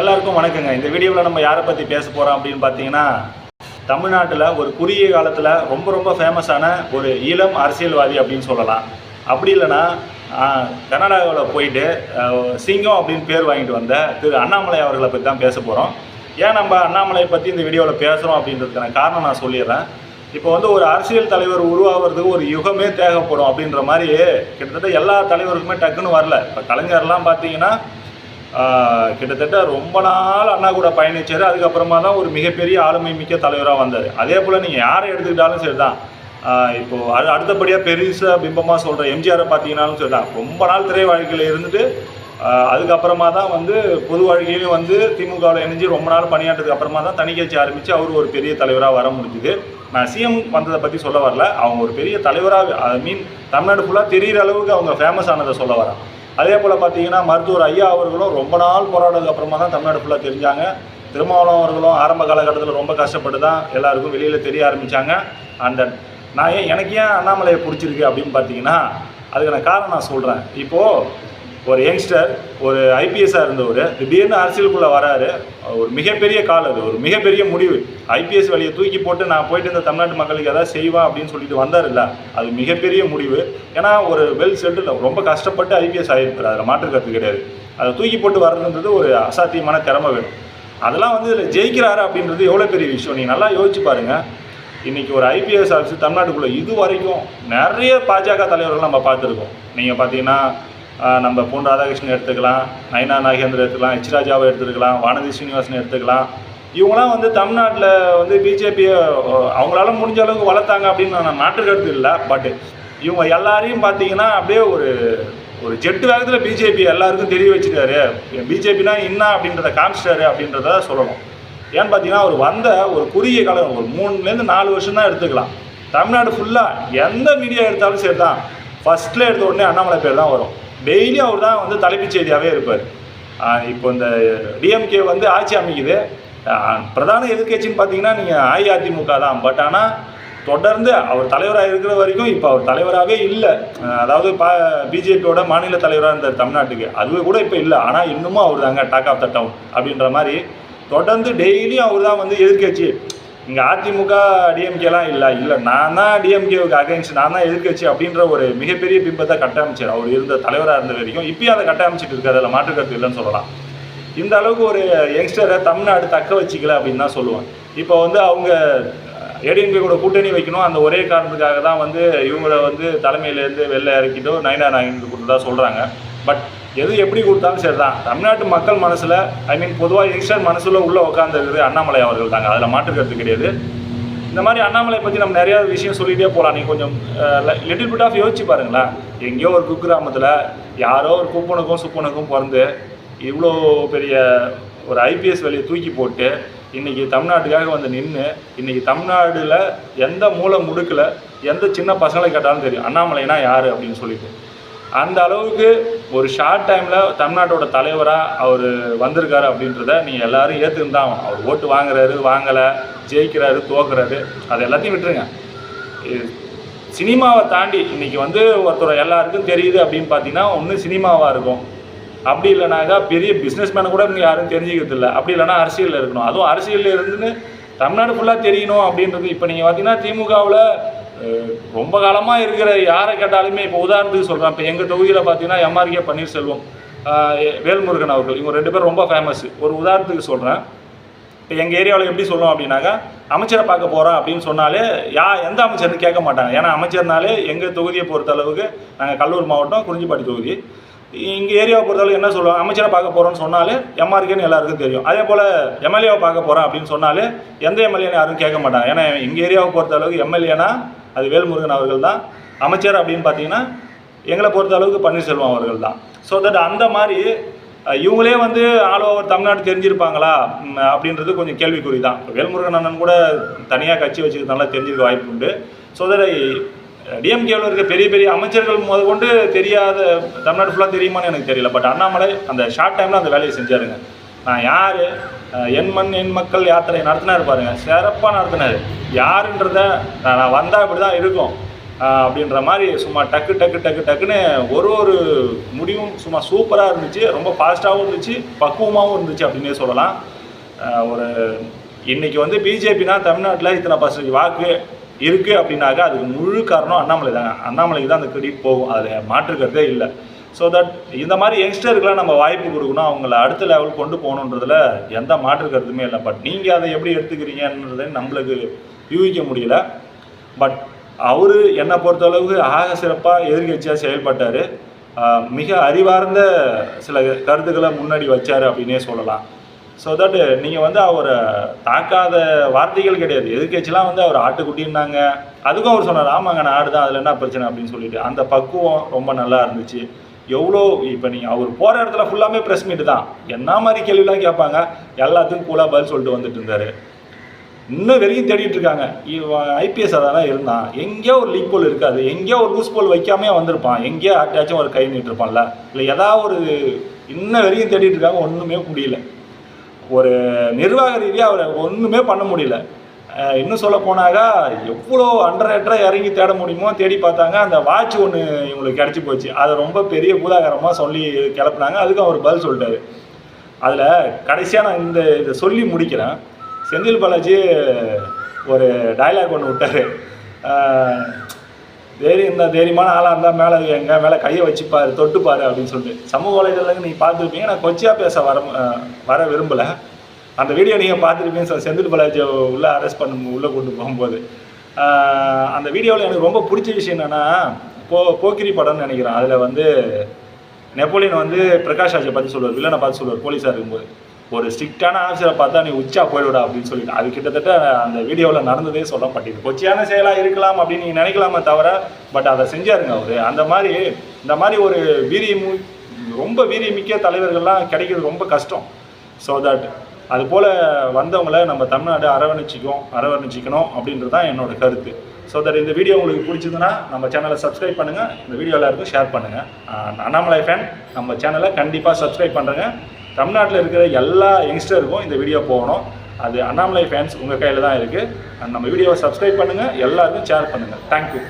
எல்லாருக்கும் வணக்கங்க. இந்த வீடியோவில் நம்ம யாரை பற்றி பேச போகிறோம் அப்படின்னு பார்த்தீங்கன்னா தமிழ்நாட்டில் ஒரு குறுகிய காலத்தில் ரொம்ப ரொம்ப ஃபேமஸான ஒரு இளம் அரசியல்வாதி அப்படின்னு சொல்லலாம். அப்படி இல்லைன்னா கர்நாடகாவில் போயிட்டு சிங்கம் அப்படின்னு பேர் வாங்கிட்டு வந்த திரு அண்ணாமலை அவர்களை பற்றி தான் பேச போகிறோம் ஏன் நம்ம அண்ணாமலையை பற்றி இந்த வீடியோவில் பேசுகிறோம் அப்படின்றதுக்கான காரணம் நான் சொல்லிடுறேன். இப்போ வந்து ஒரு அரசியல் தலைவர் உருவாகிறதுக்கு ஒரு யுகமே தேவைப்படும் அப்படின்ற மாதிரி கிட்டத்தட்ட எல்லா தலைவருக்குமே டக்குன்னு வரல. இப்போ கலைஞர்லாம் பார்த்தீங்கன்னா கிட்டத்தட்ட ரொம்ப நாள் அண்ணா கூட பயணிச்சார். அதுக்கப்புறமா தான் ஒரு மிகப்பெரிய ஆளுமை மிக்க தலைவராக வந்தார். அதே போல் நீங்கள் யாரை எடுத்துக்கிட்டாலும் சரி தான் இப்போது அது அடுத்தபடியாக பெருசாக பிம்பமாக சொல்கிற எம்ஜிஆரை பார்த்தீங்கன்னாலும் சரி தான் ரொம்ப நாள் திரை வாழ்க்கையில் இருந்துட்டு அதுக்கப்புறமா தான் வந்து பொது வாழ்க்கையிலையும் வந்து திமுகவில் இணைஞ்சு ரொம்ப நாள் பணியாற்றதுக்கு அப்புறமா தான் தனி கட்சி ஆரம்பித்து அவர் ஒரு பெரிய தலைவராக வர முடிஞ்சுது. நான் சிஎம் வந்ததை பற்றி சொல்ல வரல. அவங்க ஒரு பெரிய தலைவராக ஐ மீன் தமிழ்நாடு ஃபுல்லாக தெரிகிற அளவுக்கு அவங்க ஃபேமஸ் ஆனதை சொல்ல வரேன். அதே போல் பார்த்தீங்கன்னா மருத்துவர் ஐயா அவர்களும் ரொம்ப நாள் போராடுறதுக்கு அப்புறமா தான் தமிழ்நாடு ஃபுல்லாக தெரிஞ்சாங்க. திருமாவளவன் அவர்களும் ஆரம்ப காலகட்டத்தில் ரொம்ப கஷ்டப்பட்டு தான் எல்லாருக்கும் வெளியில் தெரிய ஆரம்பித்தாங்க அந்த நான் ஏன் எனக்கு ஏன் அண்ணாமலையை பிடிச்சிருக்கு அப்படின்னு பார்த்தீங்கன்னா அதுக்கான காரணம் நான் சொல்கிறேன் இப்போது ஒரு யங்ஸ்டர் ஒரு ஐபிஎஸ்ஸாக இருந்தவர் திடீர்னு அரசியலுக்குள்ளே வராரு. ஒரு மிகப்பெரிய கால் அது ஒரு மிகப்பெரிய முடிவு. ஐபிஎஸ் வழியை தூக்கி போட்டு நான் போயிட்டு இந்த தமிழ்நாட்டு மக்களுக்கு எதாவது செய்வேன் அப்படின்னு சொல்லிட்டு இல்லை அது மிகப்பெரிய முடிவு. ஏன்னா ஒரு வெல் செட்டில் ரொம்ப கஷ்டப்பட்டு ஐபிஎஸ் ஆகிருப்பார் அதில் மாற்று கருத்து கிடையாது. அதை தூக்கி போட்டு வர்றதுன்றது ஒரு அசாத்தியமான திறமை வேணும். அதெல்லாம் வந்து இதில் ஜெயிக்கிறாரு அப்படின்றது எவ்வளோ பெரிய விஷயம். நீங்கள் நல்லா யோசிச்சு பாருங்கள் இன்றைக்கி ஒரு ஐபிஎஸ் ஆஃபீஸர் தமிழ்நாட்டுக்குள்ளே இது வரைக்கும் நிறைய பாஜக தலைவர்கள் நம்ம பார்த்துருக்கோம். நீங்கள் பார்த்தீங்கன்னா நம்ம பொன் ராதாகிருஷ்ணன் எடுத்துக்கலாம் நயனா நாகேந்திரன் எடுத்துக்கலாம் எச் ராஜாவை எடுத்துக்கலாம் வானதி ஸ்ரீனிவாசன் எடுத்துக்கலாம். இவங்களாம் வந்து தமிழ்நாட்டில் வந்து பிஜேபியை அவங்களால முடிஞ்ச அளவுக்கு வளர்த்தாங்க அப்படின்னு நான் நாட்டுக்கு எடுத்து இல்லை பட் இவங்க எல்லாரையும் பார்த்தீங்கன்னா அப்படியே ஒரு ஒரு ஜெட்டு வேகத்தில் பிஜேபி எல்லாருக்கும் தெரிய வச்சுட்டாரு. பிஜேபினா என்ன அப்படின்றத காமிச்சிட்டாரு அப்படின்றத சொல்லணும். ஏன்னு பார்த்தீங்கன்னா அவர் வந்த ஒரு குறுகிய காலம் ஒரு மூணுலேருந்து நாலு வருஷம் தான் எடுத்துக்கலாம். தமிழ்நாடு ஃபுல்லாக எந்த மீடியா எடுத்தாலும் சரி தான் ஃபஸ்ட்டில் எடுத்த உடனே அண்ணாமலை பேர் தான் வரும். டெய்லி அவர் தான் வந்து தலைப்புச் செய்தியாகவே இருப்பார். இப்போ இந்த டிஎம்கே வந்து ஆட்சி அமைக்குது. பிரதான எதிர்க்கட்சின்னு பார்த்தீங்கன்னா நீங்கள் அஇஅதிமுக தான். பட் ஆனால் தொடர்ந்து அவர் தலைவராக இருக்கிற வரைக்கும் இப்போ அவர் தலைவராகவே இல்லை. அதாவது பா பிஜேபியோட மாநில தலைவராக இருந்தார் தமிழ்நாட்டுக்கு. அதுவே கூட இப்போ இல்லை. ஆனால் இன்னமும் அவர் தாங்க டாக் ஆஃப் த டவுன் அப்படின்ற மாதிரி தொடர்ந்து டெய்லியும் அவர் தான் வந்து எதிர்க்கட்சி இங்கே அதிமுக டிஎம்கேலாம் இல்லை இல்லை. நான் தான் டிஎம்கேவுக்கு அகைன்ஸ்ட் நான் தான் எதிர்க்கட்சி அப்படின்ற ஒரு மிகப்பெரிய பிம்பத்தை கட்டமைச்சார். அவர் இருந்த தலைவராக இருந்த வரைக்கும் இப்பயும் அதை கட்டமைச்சிட்டு இருக்காரு. அதில் மாற்று கருத்து இல்லைன்னு சொல்லலாம். இந்த அளவுக்கு ஒரு யங்ஸ்டரை தமிழ்நாடு தக்க வச்சிக்கல அப்படின்னு தான் சொல்லுவேன் இப்போ வந்து அவங்க ஏடிஎம்கே கூட கூட்டணி வைக்கணும் அந்த ஒரே காரணத்துக்காக தான் வந்து இவங்களை வந்து தலைமையிலேருந்து வெளில இறக்கிட்டோ நைனா நாயின்னு கொடுத்ததா சொல்கிறாங்க பட் எது எப்படி கொடுத்தாலும் சரி தான் தமிழ்நாட்டு மக்கள் மனசில் ஐ மீன் பொதுவாக யங்ஸ்டர் மனசில் உள்ளே உட்காந்துருக்குது அண்ணாமலை அவர்கள் தாங்க. அதில் மாற்றுக்கிறது கிடையாது. இந்த மாதிரி அண்ணாமலை பற்றி நம்ம நிறையா விஷயம் சொல்லிகிட்டே போகலாம் நீங்கள் கொஞ்சம் லிட்டில் பிட் ஆஃப் யோசிச்சு பாருங்களேன். எங்கேயோ ஒரு குக்கிராமத்தில் யாரோ ஒரு குப்பனுக்கும் சுப்பனுக்கும் பிறந்து இவ்வளோ பெரிய ஒரு ஐபிஎஸ் வேலையை தூக்கி போட்டு இன்றைக்கி தமிழ்நாட்டுக்காக வந்து நின்று இன்றைக்கி தமிழ்நாடில் எந்த மூளை முடுக்கில் எந்த சின்ன பசங்களை கேட்டாலும் தெரியும். அண்ணாமலைனா யார் அப்படின்னு சொல்லிட்டு. அந்த அளவுக்கு ஒரு ஷார்ட் டைமில் தமிழ்நாட்டோட தலைவராக அவர் வந்திருக்காரு அப்படின்றத நீங்கள் எல்லாரும் ஏற்றுன்னு தான் அவர் ஓட்டு வாங்குறாரு வாங்கலை ஜெயிக்கிறாரு தோக்குறாரு அது எல்லாத்தையும் விட்டுருங்க. இது சினிமாவை தாண்டி இன்றைக்கி வந்து ஒருத்தர் எல்லாருக்கும் தெரியுது அப்படின்னு பார்த்தீங்கன்னா ஒன்று சினிமாவாக இருக்கும். அப்படி இல்லைனாக்கா பெரிய பிஸ்னஸ்மேனை கூட இங்கே யாரும் தெரிஞ்சுக்கிறது இல்லை. அப்படி இல்லைனா அரசியலில் இருக்கணும். அதுவும் அரசியலில் இருந்துன்னு தமிழ்நாடு ஃபுல்லாக தெரியணும் அப்படின்றது இப்போ நீங்கள் பார்த்தீங்கன்னா திமுகவில் ரொம்ப காலமாக இருக்கிற யாரை கேட்டாலுமே இப்போ உதாரணத்துக்கு சொல்கிறேன் இப்போ எங்கள் தொகுதியில் பார்த்தீங்கன்னா எம்ஆர்கே பன்னீர்செல்வம் வேல்முருகன் அவர்கள். இவங்க ரெண்டு பேரும் ரொம்ப ஃபேமஸ் ஒரு உதாரணத்துக்கு சொல்கிறேன் இப்போ எங்கள் ஏரியாவில் எப்படி சொல்லுவோம் அப்படின்னாக்கா அமைச்சரை பார்க்க போகிறோம் அப்படின்னு சொன்னாலே யா எந்த அமைச்சர்னு கேட்க மாட்டாங்க. ஏன்னா அமைச்சர்னாலே எங்கள் தொகுதியை பொறுத்த அளவுக்கு நாங்கள் கல்லூர் மாவட்டம் குறிஞ்சிப்பாடி தொகுதி. எங்கள் ஏரியாவை பொறுத்தளவு என்ன சொல்லுவாங்க? அமைச்சரை பார்க்க போகிறோன்னு சொன்னாலே எம்ஆர்கேன்னு எல்லாருக்கும் தெரியும். அதே போல் எம்எல்ஏவை பார்க்க போகிறோம் அப்படின்னு சொன்னாலே எந்த எம்எல்ஏன்னு யாரும் கேட்க மாட்டாங்க. ஏன்னா எங்கள் ஏரியாவை பொறுத்த அளவுக்கு எம்எல்ஏனா அது வேல்முருகன் அவர்கள் தான் அமைச்சர் அப்படின்னு பார்த்தீங்கன்னா எங்களை பொறுத்த அளவுக்கு பன்னீர்செல்வம் அவர்கள் தான். ஸோ தட் அந்த மாதிரி இவங்களே வந்து ஆல் ஓவர் தமிழ்நாடு தெரிஞ்சிருப்பாங்களா? அப்படின்றது கொஞ்சம் கேள்விக்குறி தான். இப்போ வேல்முருகன் அண்ணன் கூட தனியாக கட்சி வச்சுக்கிறதுனால தெரிஞ்சிருக்க வாய்ப்பு உண்டு. ஸோ தட் டிஎம்கேவில் இருக்க பெரிய பெரிய அமைச்சர்கள் முத கொண்டு தெரியாத தமிழ்நாடு ஃபுல்லாக தெரியுமான்னு எனக்கு தெரியல. பட் அண்ணாமலை அந்த ஷார்ட் டைமில் அந்த வேலையை செஞ்சாருங்க. நான் யார்? என் மண் என் மக்கள் யாத்திரை நடத்தினார் பாருங்க. சிறப்பாக நடத்தினார். யாருன்றத நான் வந்தால் இப்படி தான் இருக்கும். அப்படின்ற மாதிரி சும்மா டக்கு டக்கு டக்கு டக்குன்னு ஒரு ஒரு முடிவும் சும்மா சூப்பராக இருந்துச்சு. ரொம்ப ஃபாஸ்ட்டாகவும் இருந்துச்சு. பக்குவமாகவும் இருந்துச்சு அப்படின்னே சொல்லலாம். ஒரு இன்றைக்கி வந்து பிஜேபினா தமிழ்நாட்டில் இத்தனை பர்சன்டேஜ் வாக்கு இருக்குது அப்படின்னாக்கா அதுக்கு முழு காரணம் அண்ணாமலை தாங்க அண்ணாமலைக்கு தான் அந்த கிரெடிட் போகும். அதில் மாற்றுக்கிறதே இல்லை. ஸோ தட் இந்த மாதிரி யங்ஸ்டருக்குலாம் நம்ம வாய்ப்பு கொடுக்கணும். அவங்கள அடுத்த லெவல் கொண்டு போகணுன்றதுல எந்த மாற்று கருத்துமே இல்லை. பட் நீங்கள் அதை எப்படி எடுத்துக்கிறீங்கன்றதை நம்மளுக்கு யூகிக்க முடியல. பட் அவர் என்னை பொறுத்தளவுக்கு ஆக சிறப்பாக எதிர்கட்சியாக செயல்பட்டார். மிக அறிவார்ந்த சில கருத்துக்களை முன்னாடி வச்சார் அப்படின்னே சொல்லலாம். ஸோ தட் நீங்கள் வந்து அவரை தாக்காத வார்த்தைகள் கிடையாது. எதிர்கட்சிலாம் வந்து அவர் ஆட்டுக்குட்டின்னாங்க. அதுக்கும் அவர் சொன்னார் ஆமாங்க நான் ஆடு தான் அதில் என்ன பிரச்சனை? அப்படின்னு சொல்லிட்டு. அந்த பக்குவம் ரொம்ப நல்லா இருந்துச்சு. எவ்வளோ இப்போ நீங்கள் அவர் போகிற இடத்துல ஃபுல்லாமே ப்ரெஸ் மீட் தான். என்ன மாதிரி கேள்விலாம் கேட்பாங்க? எல்லாத்துக்கும் கூலாக பதில் சொல்லிட்டு வந்துட்டு இருந்தார். இன்னும் வரைக்கும் தேடிட்டு இருக்காங்க. இவன் ஐபிஎஸ் அதெல்லாம் இருந்தான். எங்கேயோ ஒரு லீக் போல் இருக்காது. எங்கேயோ ஒரு லூஸ் போல் வைக்காமே வந்திருப்பான். எங்கேயோ அட்டாச்சும் ஒரு கை நீட்டிருப்பான்ல இல்லை ஏதாவது ஒரு இன்ன வரைக்கும் தேடிட்டு இருக்காங்க. ஒன்றுமே முடியல. ஒரு நிர்வாக ரீதியாக அவரை ஒன்றுமே பண்ண முடியல. இன்னும் சொல்ல போனாக்கா எவ்வளோ அண்டர் இறங்கி தேட முடியுமோ தேடி பார்த்தாங்க. அந்த வாட்ச் ஒன்று இவங்களுக்கு கிடச்சி போச்சு. அதை ரொம்ப பெரிய பூதாகரமாக சொல்லி கிளப்புனாங்க. அதுக்கும் அவர் பதில் சொல்லிட்டாரு. அதில் கடைசியாக நான் இந்த இதை சொல்லி முடிக்கிறேன். செந்தில் பாலாஜி ஒரு டயலாக் ஒன்று விட்டார். தைரியம் இருந்தால் தைரியமான ஆளாக இருந்தால் மேலே எங்க மேலே கையை வச்சுப்பாரு தொட்டுப்பாரு அப்படின்னு சொல்லிட்டு. சமூக வலைதளங்க நீங்கள் பார்த்துருப்பீங்க. நான் கொச்சியாக பேச வர வர விரும்பலை. அந்த வீடியோ நீங்கள் பார்த்துருப்பீங்க சார் செந்தில் பாலாஜி உள்ளே அரெஸ்ட் பண்ண உள்ளே கொண்டு போகும்போது. அந்த வீடியோவில் எனக்கு ரொம்ப பிடிச்ச விஷயம் என்னென்னா போ போக்கிரி படம்னு நினைக்கிறேன். அதில் வந்து நெப்போலியன் வந்து பிரகாஷ் ராஜை பார்த்து சொல்லுவார் வில்லனை பார்த்து சொல்லுவார் போலீஸாக இருக்கும்போது. ஒரு ஸ்ட்ரிக்டான ஆஃபீஸரை பார்த்தா நீ உச்சா போயிடுடா அப்படின்னு சொல்லிட்டு. அது கிட்டத்தட்ட அந்த வீடியோவில் நடந்ததே சொல்லப்பட்டது கொச்சியான செயலாக இருக்கலாம் அப்படின்னு நீங்கள் நினைக்கலாமே தவிர பட் அதை செஞ்சாருங்க அவர். அந்த மாதிரி இந்த மாதிரி ஒரு வீரியமு ரொம்ப வீரியமிக்க தலைவர்கள்லாம் கிடைக்கிறது ரொம்ப கஷ்டம். ஸோ தட் அது போல் வந்தவங்கள நம்ம தமிழ்நாடு அரவணைச்சிக்கும் அரவணைச்சிக்கணும் அப்படின்றது தான் என்னோட கருத்து. ஸோ தட் இந்த வீடியோ உங்களுக்கு பிடிச்சதுன்னா நம்ம சேனலை சப்ஸ்கிரைப் பண்ணுங்கள் இந்த வீடியோ எல்லாருக்கும் ஷேர் பண்ணுங்கள் அண்ணாமலை ஃபேன் நம்ம சேனலை கண்டிப்பாக சப்ஸ்கிரைப் பண்ணுறேங்க தமிழ்நாட்டில் இருக்கிற எல்லா யங்ஸ்டருக்கும் இந்த வீடியோ போகணும். அது அண்ணாமலை ஃபேன்ஸ் உங்கள் கையில் தான் இருக்குது நம்ம வீடியோவை சப்ஸ்கிரைப் பண்ணுங்கள் எல்லாருக்கும் ஷேர் பண்ணுங்கள் தேங்க்யூ